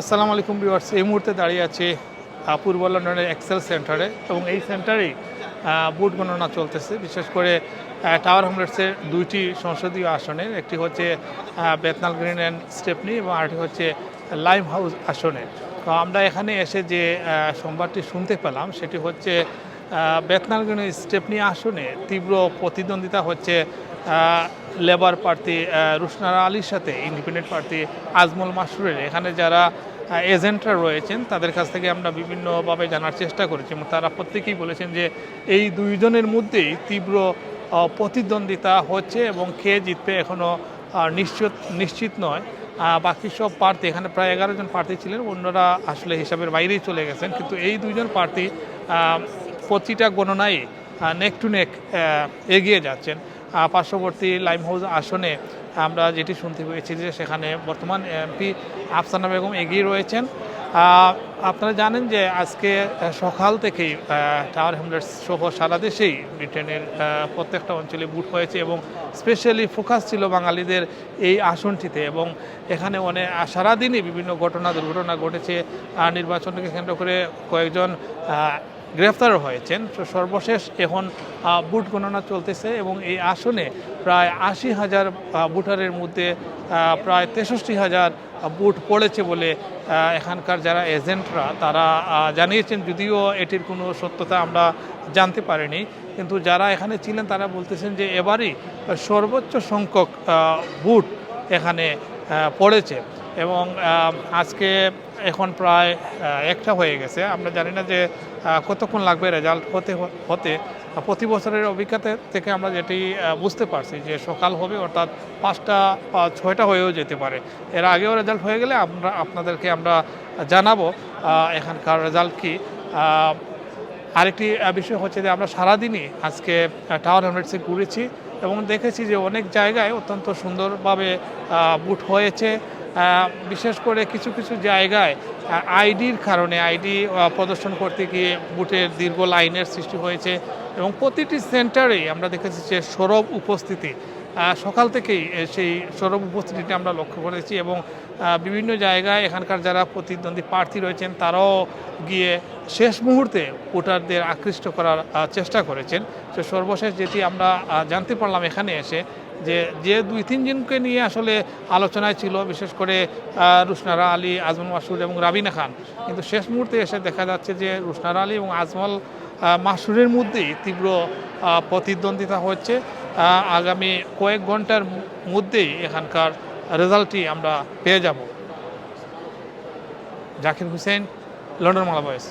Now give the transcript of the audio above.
আসসালামু আলাইকুম ভিউয়ার্স। এই মুহূর্তে দাঁড়িয়ে আছি পূর্ব লন্ডনের এক্সেল সেন্টারে এবং এই সেন্টারেই ভোট গণনা চলতেছে। বিশেষ করে টাওয়ার হমলেটসের দুইটি সংসদীয় আসনের, একটি হচ্ছে বেতনাল গ্রিন অ্যান্ড স্টেপনি এবং আরেকটি হচ্ছে লাইম হাউস আসনে তো আমরা এখানে এসে যে সংবাদটি শুনতে পেলাম, সেটি হচ্ছে বেতনাল গ্রিন স্টেপনি আসনে তীব্র প্রতিদ্বন্দ্বিতা হচ্ছে লেবার আহ, রুশনারা আলীর সাথে ইন্ডিপেন্ডেন্ট প্রার্থী আজমল মাসুরের। এখানে যারা এজেন্টরা রয়েছেন তাদের কাছ থেকে আমরা বিভিন্নভাবে জানার চেষ্টা করেছি এবং তারা প্রত্যেকেই বলেছেন যে এই দুইজনের মধ্যেই তীব্র প্রতিদ্বন্দ্বিতা হচ্ছে এবং কে জিতবে এখনও নিশ্চিত নিশ্চিত নয়। বাকি সব প্রার্থী এখানে প্রায় এগারো জন প্রার্থী ছিলেন অন্যরা আসলে হিসাবের বাইরেই চলে গেছেন। কিন্তু এই দুইজন প্রার্থী প্রতিটা গণনায় নেক টু নেক এগিয়ে যাচ্ছেন। পার্শ্ববর্তী লাইম হাউস আসনে আমরা যেটি শুনতে পেয়েছি যে সেখানে বর্তমান এমপি আফসানা বেগম এগিয়ে রয়েছেন। আপনারা জানেন যে আজকে সকাল থেকেই টাওয়ার হ্যামলেটস সহ সারা দেশেই ব্রিটেনের প্রত্যেকটা অঞ্চলে বুট হয়েছে এবং স্পেশালি ফোকাস ছিল বাঙালিদের এই আসনটিতে এবং এখানে অনেক সারাদিনই বিভিন্ন ঘটনা, দুর্ঘটনা ঘটেছে। নির্বাচনকে কেন্দ্র করে কয়েকজন আহ, গ্রেফতারও হয়েছেন। সর্বশেষ এখন বুট গণনা চলতেছে এবং এই আসনে প্রায় আশি হাজার ভোটারের মধ্যে প্রায় তেষট্টি হাজার বুট পড়েছে বলে এখানকার যারা এজেন্টরা তারা জানিয়েছেন। যদিও এটির কোনো সত্যতা আমরা জানতে পারিনি কিন্তু যারা এখানে ছিলেন তারা বলতেছেন যে এবারই সর্বোচ্চ সংখ্যক বুট এখানে পড়েছে। এবং আজকে এখন প্রায় একটা হয়ে গেছে। আমরা জানি না যে কতক্ষণ লাগবে রেজাল্ট হতে হতে। প্রতি বছরের অভিজ্ঞতা থেকে আমরা যেটি বুঝতে পারছি যে সকাল হবে অর্থাৎ পাঁচটা ছয়টা হয়েও যেতে পারে। এর আগেও রেজাল্ট হয়ে গেলে আমরা, আপনাদেরকে আমরা জানাব এখানকার রেজাল্ট কি। আরেকটি বিষয় হচ্ছে যে আমরা সারাদিনই আজকে টাওয়ার হ্যামলেটসে ঘুরেছি এবং দেখেছি যে অনেক জায়গায় অত্যন্ত সুন্দরভাবে বুট হয়েছে। বিশেষ করে কিছু কিছু জায়গায় আইডির কারণে, আইডি প্রদর্শন করতে গিয়ে বুটের দীর্ঘ লাইনের সৃষ্টি হয়েছে এবং প্রতিটি সেন্টারেই আমরা দেখেছি যে সরব উপস্থিতি। সকাল থেকেই সেই সরব উপস্থিতিটা আমরা লক্ষ্য করেছি এবং বিভিন্ন জায়গায় এখানকার যারা প্রতিদ্বন্দ্বী প্রার্থী রয়েছেন, তারাও গিয়ে শেষ মুহূর্তে ভোটারদের আকৃষ্ট করার চেষ্টা করেছেন। তো সর্বশেষ যেটি আমরা জানতে পারলাম এখানে এসে যে যে দুই তিনজনকে নিয়ে আসলে আলোচনায় ছিল, বিশেষ করে রুশনারা আলী, আজমল মাসুদ এবং রাবিনা খান। কিন্তু শেষ মুহূর্তে এসে দেখা যাচ্ছে যে রুশনারা আলী এবং আজমল মাসুরের মধ্যেই তীব্র প্রতিদ্বন্দ্বিতা হচ্ছে। আগামী কয়েক ঘণ্টার মধ্যেই এখানকার রেজাল্টটি আমরা পেয়ে যাব। জাকির হুসেন, লন্ডন মালা বয়েস